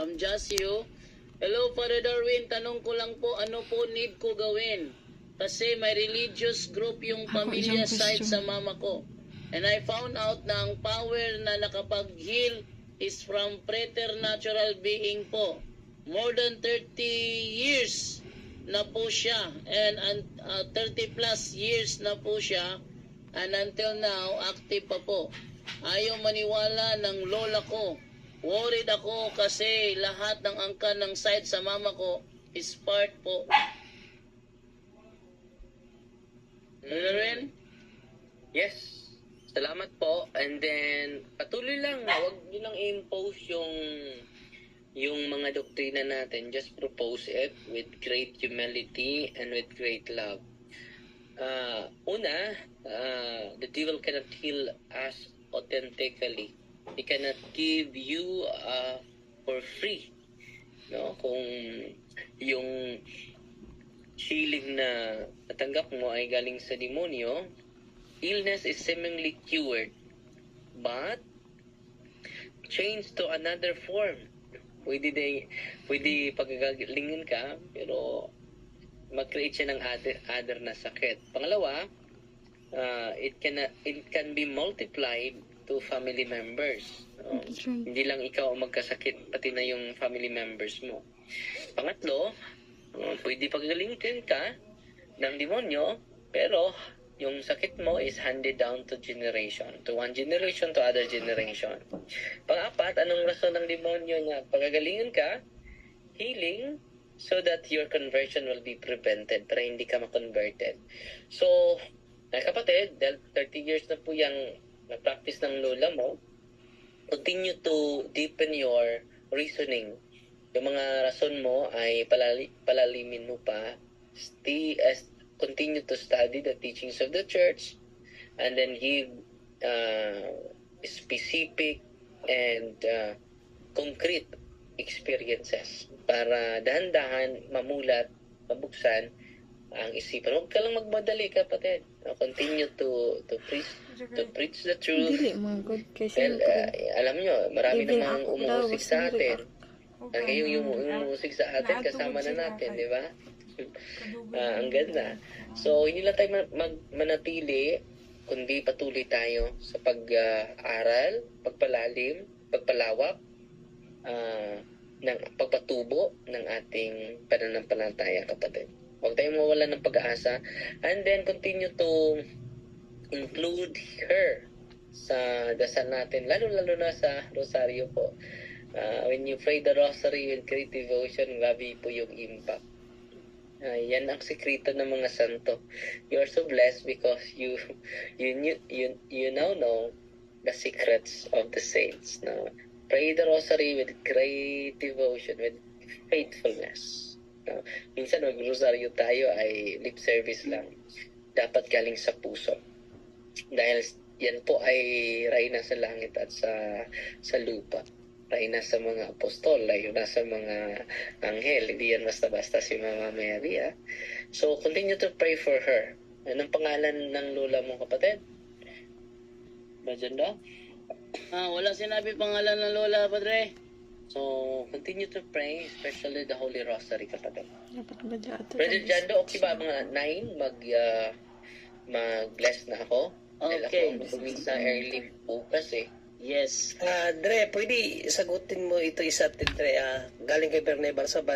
from Jasio. Hello, Father Darwin. Tanong ko lang po, ano po need ko gawin? Kasi may religious group yung Ako, pamilya side sa mama ko. And I found out na ang power na nakapag-heal is from preternatural being po. More than 30 years na po siya. And uh, 30 plus years na po siya. And until now, active pa po. Ayaw maniwala ng lola ko. Worried ako kasi lahat ng angkan ng side sa mama ko is part po. Rin? Yes. Salamat po. And then, patuloy lang. Huwag nyo lang i-impose yung yung mga doktrina natin. Just propose it with great humility and with great love. Uh, una, uh, the devil cannot heal us authentically. He cannot give you uh, for free. No? Kung yung healing na natanggap mo ay galing sa demonyo, illness is seemingly cured, but changed to another form. Pwede, de, pwede pagagalingin ka, pero mag-create siya ng other, other na sakit. Pangalawa, uh, it can it can be multiplied to family members. no? Hindi lang ikaw ang magkasakit, pati na yung family members mo. Pangatlo, uh, pwede pagalingin ka ng demonyo, pero yung sakit mo is handed down to generation, to one generation to other generation. Pang-apat, anong rason ng demonyo na pagagalingan ka? Healing so that your conversion will be prevented para hindi ka ma-converted. So, mga kapatid, dahil 30 years na po yung na-practice ng lola mo, continue to deepen your reasoning. Yung mga rason mo ay palali, palalimin mo pa. Stay, as continue to study the teachings of the church and then give uh, specific and uh, concrete experiences para dahan-dahan mamulat, mabuksan ang isipan. Huwag ka lang magmadali, kapatid. Uh, Continue to to preach to preach the truth. Dili mga good kasi Well, uh, alam nyo, marami namang umuusik sa atin. Ang ngayon yung umuusik sa atin, kasama na natin, di ba? Ah, ang ng- ganda. So, hindi lang tayo ma- mag- manatili, kundi patuloy tayo sa pag-aral, pagpalalim, pagpalawak, ah, ng pagpatubo ng ating pananampalataya, kapatid. Huwag tayong mawala ng pag-asa. And then, continue to include her sa dasal natin, lalo-lalo na sa rosaryo po. Ah, when you pray the rosary with great devotion, grabe po yung impact. Ah, yan ang sekreto ng mga santo. You are so blessed because you you knew, you you now know the secrets of the saints. No? Pray the rosary with great devotion, with faithfulness. Minsan mag-rosaryo tayo ay lip service lang. Dapat galing sa puso. Dahil yan po ay rayna sa langit at sa sa lupa. Rayna sa mga apostol, rayna sa mga anghel. Hindi yan basta-basta si Mama Mary. ah. So, continue to pray for her. Anong pangalan ng lola mo, kapatid? Bajanda? Ah, wala sinabi pangalan ng lola, Padre. So, continue to pray, especially the Holy Rosary, kapatid. dapat ba dyan ato Brother? Jando, okay ba mga 9 mag ah, mag-bless na ako? Dahil ako Okay. bumisa early bukas eh. Yes. Ah, Dre, pwede sagutin mo ito isa, Dre. Ah, galing kay Berne Barsaba.